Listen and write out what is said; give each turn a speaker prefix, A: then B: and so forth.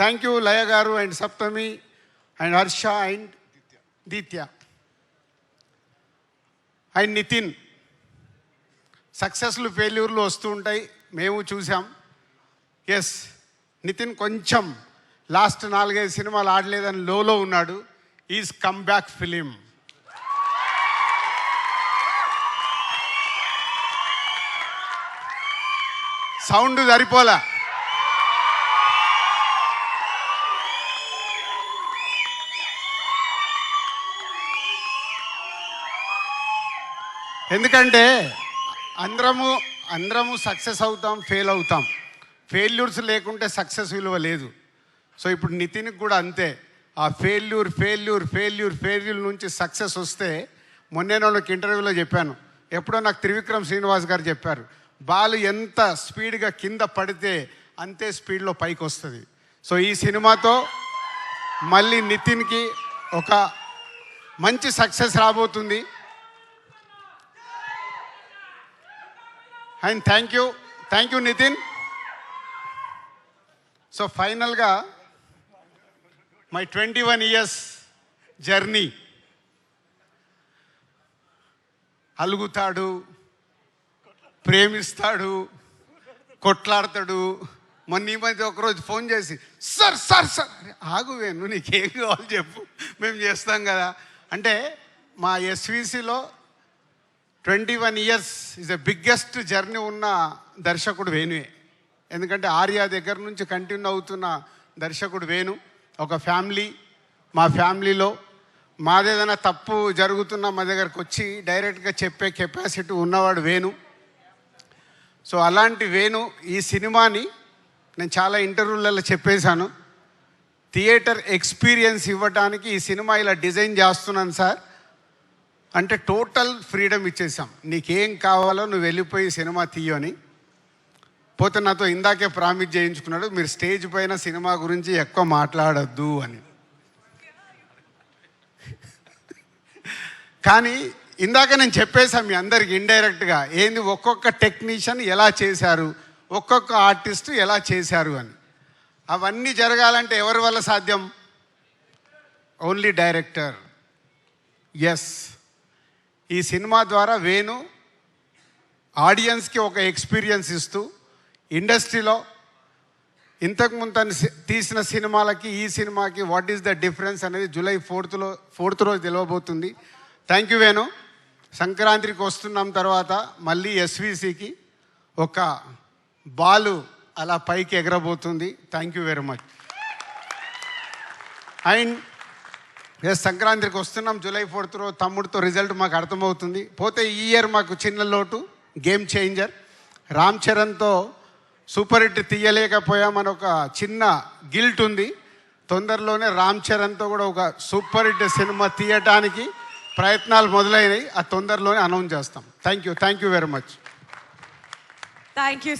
A: Thank you లయ గారు and Saptami and Harsha and Deetya and Nitin సక్సెస్లు ఫెయిల్యూర్లు వస్తూ ఉంటాయి. మేము చూసాం ఎస్ నితిన్ కొంచెం లాస్ట్ నాలుగైదు సినిమాలు ఆడలేదని లోలో ఉన్నాడు. Is come back film sound సరిపోలా? ఎందుకంటే అందరము అందరము సక్సెస్ అవుతాం ఫెయిల్ అవుతాం. ఫెయిల్యూర్స్ లేకుంటే సక్సెస్ విలువ లేదు. సో ఇప్పుడు నితిన్కి కూడా అంతే. ఆ ఫెయిల్యూర్ ఫెయిల్యూర్ ఫెయిల్యూర్ ఫెయిల్యూర్ నుంచి సక్సెస్ వస్తే మొన్నే వాళ్ళకి ఇంటర్వ్యూలో చెప్పాను. ఎప్పుడో నాకు త్రివిక్రమ్ శ్రీనివాస్ గారు చెప్పారు. బాల్ ఎంత స్పీడ్గా కింద పడితే అంతే స్పీడ్లో పైకి వస్తుంది. సో ఈ సినిమాతో మళ్ళీ నితిన్కి ఒక మంచి సక్సెస్ రాబోతుంది. And thank you thank you Nitin. So ఫైనల్గా my twenty one years journey. అలుగుతాడు ప్రేమిస్తాడు కొట్లాడతాడు. మొన్న ఈ మధ్య ఒకరోజు ఫోన్ చేసి సార్ సార్ సార్. ఆగువేను ఆగు నీకేం కావాలి చెప్పు మేము చేస్తాం కదా. అంటే మా ఎస్విసిలో twenty one years is the biggest journey ఉన్న దర్శకుడు వేణువే. ఎందుకంటే ఆర్య దగ్గర నుంచి కంటిన్యూ అవుతున్న దర్శకుడు వేణు ఒక ఫ్యామిలీ మా ఫ్యామిలీలో మాదేదైనా తప్పు జరుగుతున్నా మా దగ్గరకు వచ్చి డైరెక్ట్గా చెప్పే కెపాసిటీ ఉన్నవాడు వేణు. సో అలాంటి వేణు ఈ సినిమాని నేను చాలా ఇంటర్వ్యూలలో చెప్పేశాను. థియేటర్ ఎక్స్పీరియన్స్ ఇవ్వడానికి ఈ సినిమా ఇలా డిజైన్ చేస్తున్నాను సార్. అంటే టోటల్ ఫ్రీడమ్ ఇచ్చేసాం నీకేం కావాలో నువ్వు వెళ్ళిపోయి సినిమా తీయని పోతే నాతో ఇందాకే ప్రామిస్ చేయించుకున్నాడు మీరు స్టేజ్ పైన సినిమా గురించి ఎక్కువ మాట్లాడొద్దు అని. కానీ ఇందాక నేను చెప్పేశాను మీ అందరికి ఇండైరెక్ట్గా ఏంది ఒక్కొక్క టెక్నీషియన్ ఎలా చేశారు ఒక్కొక్క ఆర్టిస్ట్ ఎలా చేశారు అని. అవన్నీ జరగాలంటే ఎవరి వల్ల సాధ్యం? ఓన్లీ డైరెక్టర్ ఎస్ ఈ సినిమా ద్వారా వేణు ఆడియన్స్కి ఒక ఎక్స్పీరియన్స్ ఇస్తూ ఇండస్ట్రీలో ఇంతకుముందు తను తీసిన సినిమాలకి ఈ సినిమాకి వాట్ ఈస్ ద డిఫరెన్స్ అనేది జూలై ఫోర్త్లో ఫోర్త్ రోజు తెలియబోతుంది థ్యాంక్ యూ వేణు. సంక్రాంతికి వస్తున్నాం తర్వాత మళ్ళీ ఎస్విసికి ఒక బాలు అలా పైకి ఎగరబోతుంది. Thank you very much and సంక్రాంతికి వస్తున్నాం జూలై ఫోర్త్ తమ్ముడితో రిజల్ట్ మాకు అర్థమవుతుంది. పోతే ఈ ఇయర్ మాకు చిన్న లోటు గేమ్ చేంజర్. రామ్ చరణ్తో సూపర్ హిట్ తీయలేకపోయామని ఒక చిన్న గిల్ట్ ఉంది. తొందరలోనే రామ్ చరణ్తో కూడా ఒక సూపర్ హిట్ సినిమా తీయటానికి ప్రయత్నాలు మొదలైనవి ఆ తొందరలోనే అనౌన్స్ చేస్తాం. Thank you thank you very much.
B: Thank you